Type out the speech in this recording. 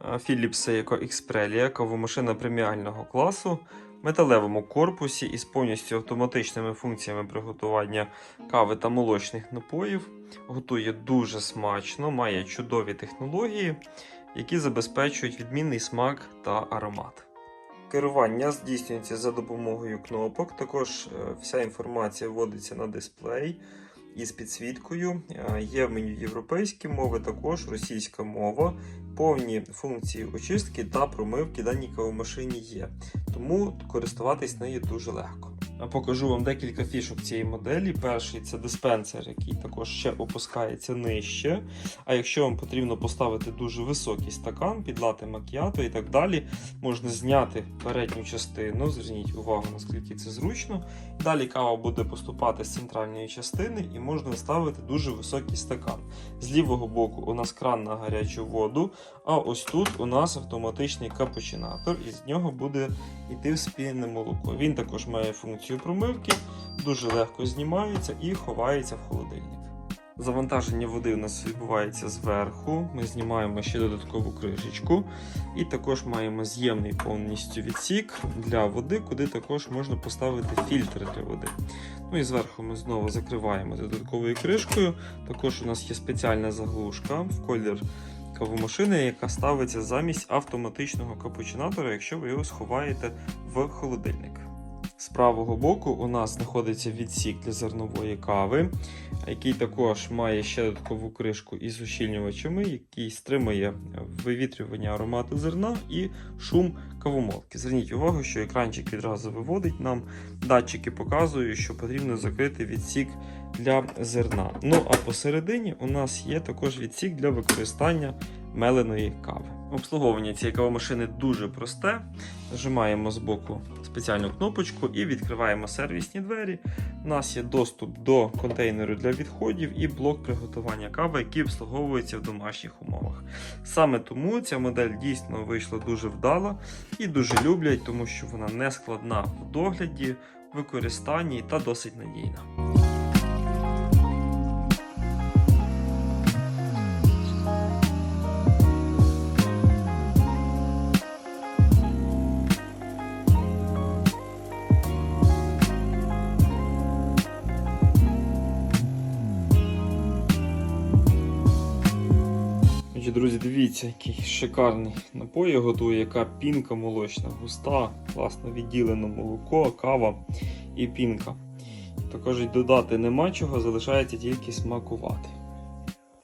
Philips Seiko Xprelia, кавомашина преміального класу, в металевому корпусі із повністю автоматичними функціями приготування кави та молочних напоїв. Готує дуже смачно, має чудові технології, які забезпечують відмінний смак та аромат. Керування здійснюється за допомогою кнопок. Також е, вся інформація вводиться на дисплей із підсвіткою. Е, Є в меню європейські мови, також російська мова. Повні функції очистки та промивки даній кавомашині є. Тому користуватись нею дуже легко. Покажу вам декілька фішок цієї моделі. Перший це диспенсер, який також ще опускається нижче. А якщо вам потрібно поставити дуже високий стакан, підлати макіато і так далі, можна зняти передню частину. Зверніть увагу, наскільки це зручно. Далі кава буде поступати з центральної частини і можна ставити дуже високий стакан. З лівого боку у нас кран на гарячу воду, а ось тут у нас автоматичний капучинатор, і з нього буде йти вспінне молоко. Він також має функцію промивки, дуже легко знімається і ховається в холодильник. Завантаження води у нас відбувається зверху. Ми знімаємо ще додаткову кришечку. І також маємо з'ємний повністю відсік для води, куди також можна поставити фільтр для води. Ну і зверху ми знову закриваємо додатковою кришкою. Також у нас є спеціальна заглушка в колір кавомашини, яка ставиться замість автоматичного капучинатора, якщо ви його сховаєте в холодильник. З правого боку у нас знаходиться відсік для зернової кави, який також має ще додаткову кришку із ущільнювачами, який стримує вивітрювання аромату зерна і шум кавомолки. Зверніть увагу, що екранчик відразу виводить нам, датчики показують, що потрібно закрити відсік для зерна. Ну а посередині у нас є також відсік для використання меленої кави. Обслуговування цієї кавомашини дуже просте. Нажимаємо з боку спеціальну кнопочку і відкриваємо сервісні двері. У нас є доступ до контейнеру для відходів і блок приготування кави, який обслуговується в домашніх умовах. Саме тому ця модель дійсно вийшла дуже вдала і дуже люблять, тому що вона не складна в догляді, використанні та досить надійна. Отже, друзі, дивіться, який шикарний напої я готую, яка пінка молочна, густа, класно відділено молоко, кава і пінка. Також додати нема чого, залишається тільки смакувати.